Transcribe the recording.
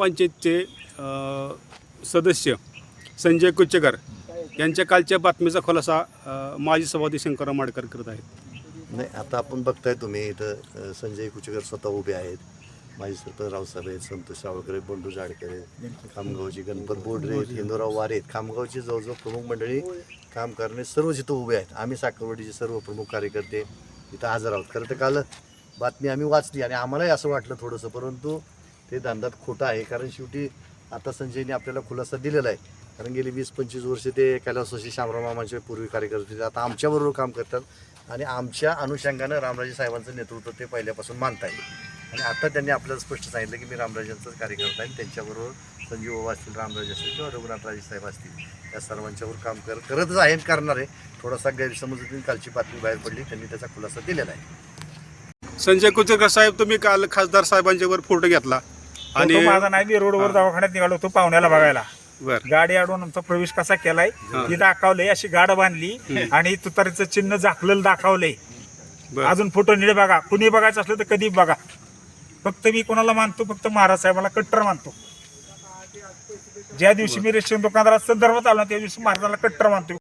ग्रामपंचायतचे सदस्य संजय कुचेकर यांच्या कालच्या बातमीचा खुलासा माजी सभापती शंकरराव माडकर करत आहेत. नाही आता आपण बघताय तुम्ही इथं संजय कुचेकर स्वतः उभे आहेत. माजी सरपंच रावसाहेब आहेत संतोष सावळकर आहेत, बंडू जाडकर आहेत खामगावची गणपत बोडरे आहेत हिंदूराव वारे आहेत. खामगावची जवळजवळ प्रमुख मंडळी काम करणे सर्व जिथं उभे आहेत. आम्ही साखरवाडीचे सर्व प्रमुख कार्यकर्ते इथं हजर आहोत. खरं तर काल बातमी आम्ही वाचली आणि आम्हालाही असं वाटलं थोडंसं परंतु ते धंद्यात खोटं आहे. कारण शेवटी आता संजयने आपल्याला खुलासा दिलेला आहे. कारण गेली वीस पंचवीस वर्ष ते कैलासवासी शामराव मामांचे पूर्वी कार्यकर्ते होते. आता आमच्याबरोबर काम करतात. आणि आमच्या अनुषंगानं रामराजे साहेबांचं नेतृत्व ते पहिल्यापासून मानता येईल आणि आता त्यांनी आपल्याला स्पष्ट सांगितलं की मी रामराजांचाच कार्यकर्ता आहे. त्यांच्याबरोबर संजीव बाबा असतील रामराजे असतील किंवा रघुनाथराजे साहेब असतील या सर्वांच्यावर काम कर करतच आहे करणार आहे. थोडासा गैरसमज कालची बातमी बाहेर पडली त्यांनी त्याचा खुलासा दिलेला आहे. संजय कुचरकर साहेब तुम्ही काल खासदार साहेबांच्यावर फोटो घेतला. आणि माझा नाही मी रोडवर दवाखान्यात निघालो होतो पाहुण्याला बघायला. बर. गाडी अडवून आमचा प्रवेश कसा केलाय ती दाखवलंय अशी गाड बांधली आणि तुतारीचं चिन्ह झाकलेलं दाखवलंय. बर. अजून फोटो नीट बघा. कुणी बघायचं असलं तर कधी बघा. फक्त मी कोणाला मानतो फक्त महाराज साहेबाला कट्टर मानतो. ज्या दिवशी मी रेशन दुकानदारात संदर्भात आलो ना, त्या दिवशी महाराजाला कट्टर मानतो.